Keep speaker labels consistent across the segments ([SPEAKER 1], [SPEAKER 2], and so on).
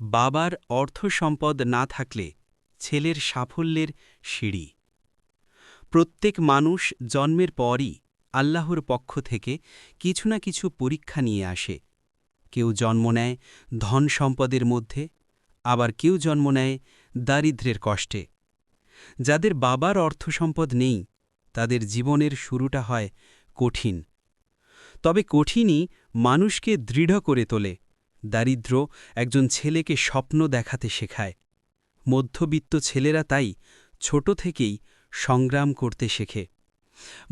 [SPEAKER 1] বাবার অর্থ সম্পদ না থাকলে ছেলের সাফল্যের সিঁড়ি। প্রত্যেক মানুষ জন্মের পরই আল্লাহর পক্ষ থেকে কিছু না কিছু পরীক্ষা নিয়ে আসে। কেউ জন্ম নেয় ধন সম্পদের মধ্যে, আবার কেউ জন্ম নেয় দারিদ্র্যের কষ্টে। যাদের বাবার অর্থ সম্পদ নেই, তাদের জীবনের শুরুটা হয় কঠিন। তবে কঠিনই মানুষকে দৃঢ় করে তোলে। দারিদ্র একজন ছেলেকে স্বপ্ন দেখাতে শেখায়। মধ্যবিত্ত ছেলেরা তাই ছোট থেকেই সংগ্রাম করতে শেখে।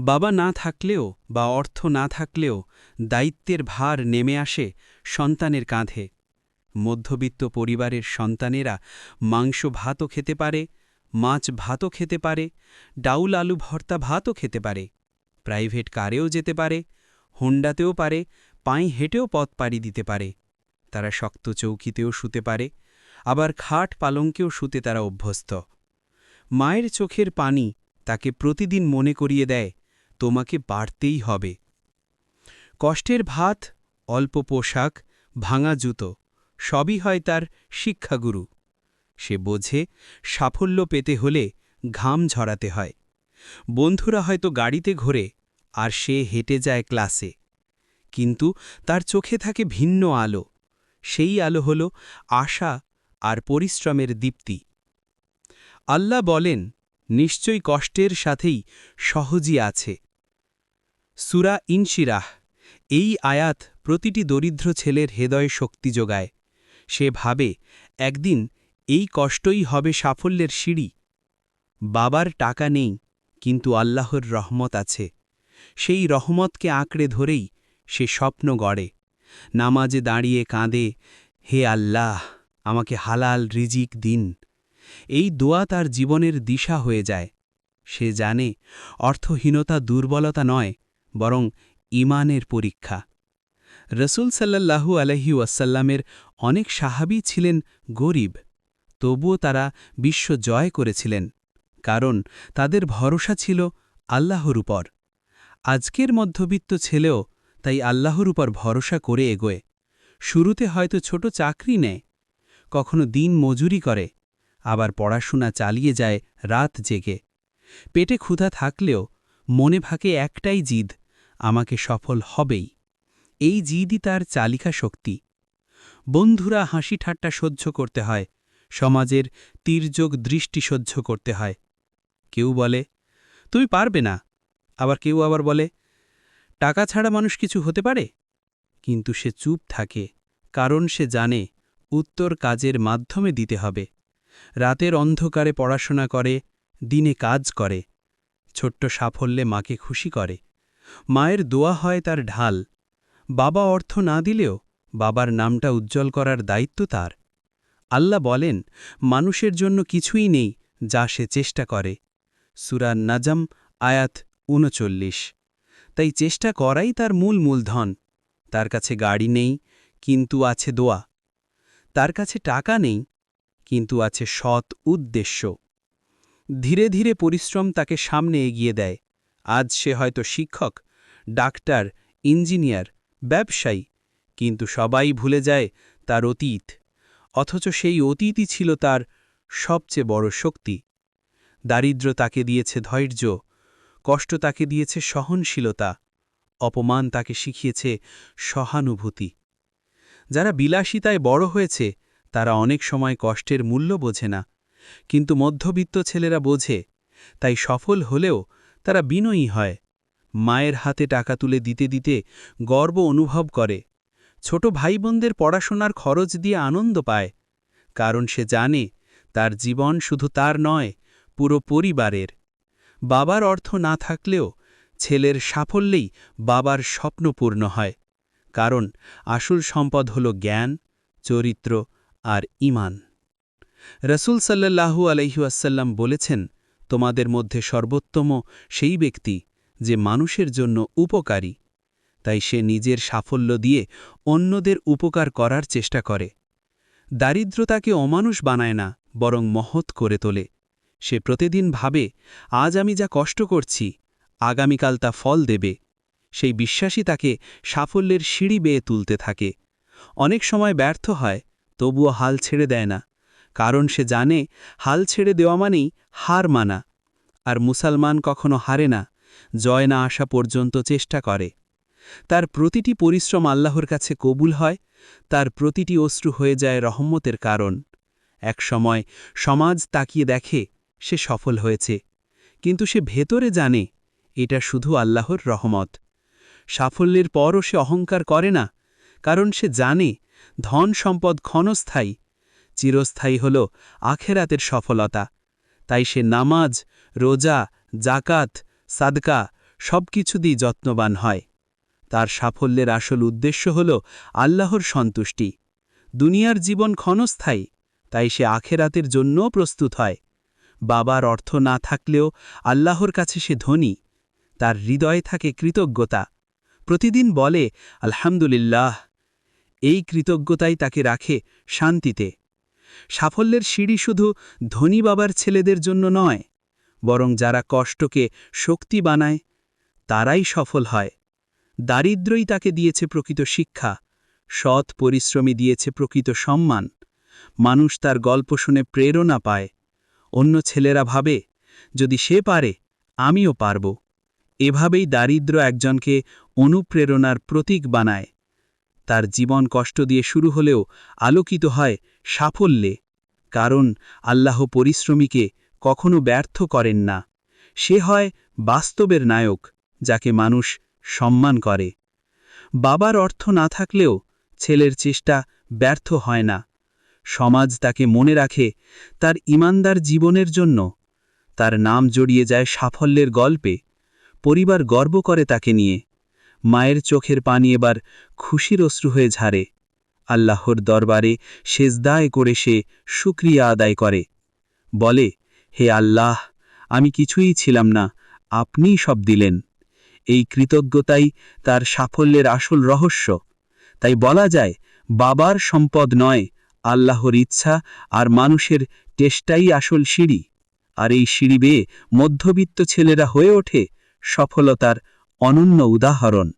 [SPEAKER 1] বাবা না থাকলেও বা অর্থ না থাকলেও দায়িত্বের ভার নেমে আসে সন্তানের কাঁধে। মধ্যবিত্ত পরিবারের সন্তানেরা মাংস ভাতও খেতে পারে, মাছ ভাতও খেতে পারে, ডাউল আলু ভর্তা ভাতও খেতে পারে, প্রাইভেট কারেও যেতে পারে, হোন্ডাতেও পারে, পায়ে হেঁটেও পথ পাড়ি দিতে পারে। তারা শক্ত চৌকিতেও শুতে পারে, আবার খাট পালঙ্কেও শুতে তারা অভ্যস্ত। মায়ের চোখের পানি তাকে প্রতিদিন মনে করিয়ে দেয়, তোমাকে বাড়তেই হবে। কষ্টের ভাত, অল্প পোশাক, ভাঙা জুতো, সবই হয় তার শিক্ষাগুরু। সে বোঝে, সাফল্য পেতে হলে ঘাম ঝরাতে হয়। বন্ধুরা হয়তো গাড়িতে ঘোরে, আর সে হেঁটে যায় ক্লাসে। কিন্তু তার চোখে থাকে ভিন্ন আলো। সেই আলো হল আশা আর পরিশ্রমের দীপ্তি। আল্লাহ বলেন, নিশ্চয়ই কষ্টের সাথেই সহজই আছে। সুরা ইনশিরাহ, এই আয়াত প্রতিটি দরিদ্র ছেলের হৃদয়ে শক্তি যোগায়। সে ভাবে, একদিন এই কষ্টই হবে সাফল্যের সিঁড়ি। বাবার টাকা নেই, কিন্তু আল্লাহর রহমত আছে। সেই রহমতকে আঁকড়ে ধরেই সে স্বপ্ন গড়ে। নামাজে দাঁড়িয়ে কাঁদে, হে আল্লাহ, আমাকে হালাল রিজিক দিন। এই দোয়া তার জীবনের দিশা হয়ে যায়। সে জানে, অর্থহীনতা দুর্বলতা নয়, বরং ইমানের পরীক্ষা। রসুল সাল্লাল্লাহু আলহি ওয়াসাল্লামের অনেক সাহাবি ছিলেন গরিব, তবুও তারা বিশ্ব জয় করেছিলেন, কারণ তাদের ভরসা ছিল আল্লাহর উপর। আজকের মধ্যবিত্ত ছেলেও তাই আল্লাহর উপর ভরসা করে এগোয়। শুরুতে হয়তো ছোট চাকরি নেয়, কখনো দিন মজুরি করে, আবার পড়াশোনা চালিয়ে যায় রাত জেগে। পেটে ক্ষুধা থাকলেও মনে ভাকে একটাই জিদ, আমাকে সফল হবেই। এই জিদই তার চালিকা শক্তি। বন্ধুরা হাসি ঠাট্টা সহ্য করতে হয়, সমাজের তীর্যক দৃষ্টি সহ্য করতে হয়। কেউ বলে, তুমি পারবে না। আবার কেউ আবার বলে টাকা ছাড়া মানুষ কিছু হতে পারে? কিন্তু সে চুপ থাকে, কারণ সে জানে উত্তর কাজের মাধ্যমে দিতে হবে। রাতের অন্ধকারে পড়াশোনা করে, দিনে কাজ করে, ছোট্ট সাফল্যে মাকে খুশি করে। মায়ের দোয়া হয় তার ঢাল। বাবা অর্থ না দিলেও বাবার নামটা উজ্জ্বল করার দায়িত্ব তার। আল্লাহ বলেন, মানুষের জন্য কিছুই নেই যা সে চেষ্টা করে। সুরা নাজম, আয়াত উনচল্লিশ তাই চেষ্টা করাই তার মূল মূলধন। তার কাছে গাড়ি নেই, কিন্তু আছে দোয়া। তার কাছে টাকা নেই, কিন্তু আছে সৎ উদ্দেশ্য। ধীরে ধীরে পরিশ্রম তাকে সামনে এগিয়ে দেয়। আজ সে হয়তো শিক্ষক, ডাক্তার, ইঞ্জিনিয়ার, ব্যবসায়ী, কিন্তু সবাই ভুলে যায় তার অতীত। অথচ সেই অতীতই ছিল তার সবচেয়ে বড় শক্তি। দারিদ্র তাকে দিয়েছে ধৈর্য কষ্ট তাকে দিয়েছে সহনশীলতা, অপমান তাকে শিখিয়েছে সহানুভূতি। যারা বিলাসিতায় বড় হয়েছে, তারা অনেক সময় কষ্টের মূল্য বোঝে না। কিন্তু মধ্যবিত্ত ছেলেরা বোঝে, তাই সফল হলেও তারা বিনয়ী হয়। মায়ের হাতে টাকা তুলে দিতে দিতে গর্ব অনুভব করে। ছোট ভাই বোনদের পড়াশোনার খরচ দিয়ে আনন্দ পায়, কারণ সে জানে তার জীবন শুধু তার নয়, পুরো পরিবারের। বাবার অর্থ না থাকলেও ছেলের সাফল্যেই বাবার স্বপ্ন পূর্ণ হয়। কারণ আসল সম্পদ হল জ্ঞান, চরিত্র আর ইমান রসুল সাল্লাহু আলহিউসাল্লাম বলেছেন, তোমাদের মধ্যে সর্বোত্তম সেই ব্যক্তি যে মানুষের জন্য উপকারী। তাই সে নিজের সাফল্য দিয়ে অন্যদের উপকার করার চেষ্টা করে। দারিদ্রতাকে অমানুষ বানায় না, বরং মহৎ করে তোলে। সে প্রতিদিন ভাবে, আজ আমি যা কষ্ট করছি, আগামীকাল তা ফল দেবে। সেই বিশ্বাসই তাকে সাফল্যের সিঁড়ি বেয়ে তুলতে থাকে। অনেক সময় ব্যর্থ হয়, তবুও হাল ছেড়ে দেয় না, কারণ সে জানে, হাল ছেড়ে দেওয়া মানেই হার মানা, আর মুসলমান কখনো হারে না, জয় না আসা পর্যন্ত চেষ্টা করে। তার প্রতিটি পরিশ্রম আল্লাহর কাছে কবুল হয়, তার প্রতিটি অশ্রু হয়ে যায় রহম্মতের কারণ। এক সময় সমাজ তাকিয়ে দেখে সে সফল হয়েছে। কিন্তু সে ভেতরে জানে, এটা শুধু আল্লাহর রহমত। সাফল্যের পরও সে অহংকার করে না, কারণ সে জানে, ধন সম্পদ ক্ষণস্থায়ী। চিরস্থায়ী হল আখেরাতের সফলতা। তাই সে নামাজ, রোজা জাকাত সাদকা সব কিছু দিয়ে যত্নবান হয়। তার সাফল্যের আসল উদ্দেশ্য হল আল্লাহর সন্তুষ্টি। দুনিয়ার জীবন ক্ষণস্থায়ী, তাই সে আখেরাতের জন্যও প্রস্তুত হয়। বাবার অর্থ না থাকলেও আল্লাহর কাছে সে ধনী, তার হৃদয়ে থাকে কৃতজ্ঞতা। প্রতিদিন বলে, আলহামদুলিল্লাহ। এই কৃতজ্ঞতাই তাকে রাখে শান্তিতে। সাফল্যের সিঁড়ি শুধু ধনী বাবার ছেলেদের জন্য নয়, বরং যারা কষ্টকে শক্তি বানায়, তারাই সফল হয়। দারিদ্রই তাকে দিয়েছে প্রকৃত শিক্ষা, সৎ পরিশ্রমী দিয়েছে প্রকৃত সম্মান। মানুষ তার গল্প শুনে প্রেরণা পায়। অন্য ছেলেরা ভাবে, যদি সে পারে, আমিও পারব। এভাবেই দারিদ্র একজনকে অনুপ্রেরণার প্রতীক বানায়। তার জীবন কষ্ট দিয়ে শুরু হলেও আলোকিত হয় সাফল্যে, কারণ আল্লাহ পরিশ্রমীকে কখনো ব্যর্থ করেন না। সে হয় বাস্তবের নায়ক, যাকে মানুষ সম্মান করে। বাবার অর্থ না থাকলেও ছেলের চেষ্টা ব্যর্থ হয় না। সমাজ তাকে মনে রাখে, তার ইমানদার জীবনের জন্য। তার নাম জড়িয়ে যায় সাফল্যের গল্পে। পরিবার গর্ব করে তাকে নিয়ে। মায়ের চোখের পানি এবার খুশির অশ্রু হয়ে ঝাড়ে। আল্লাহর দরবারে সেজদায় করে সে সুক্রিয়া আদায় করে। বলে, হে আল্লাহ, আমি কিছুই ছিলাম না, আপনিই সব দিলেন। এই কৃতজ্ঞতাই তার সাফল্যের আসল রহস্য। তাই বলা যায়, বাবার সম্পদ নয় আল্লাহর ইচ্ছা আর মানুষের চেষ্টাই আসল সিঁড়ি। আর এই সিঁড়ি বেয়ে মধ্যবিত্ত ছেলেরা হয়ে ওঠে সফলতার অনন্য উদাহরণ।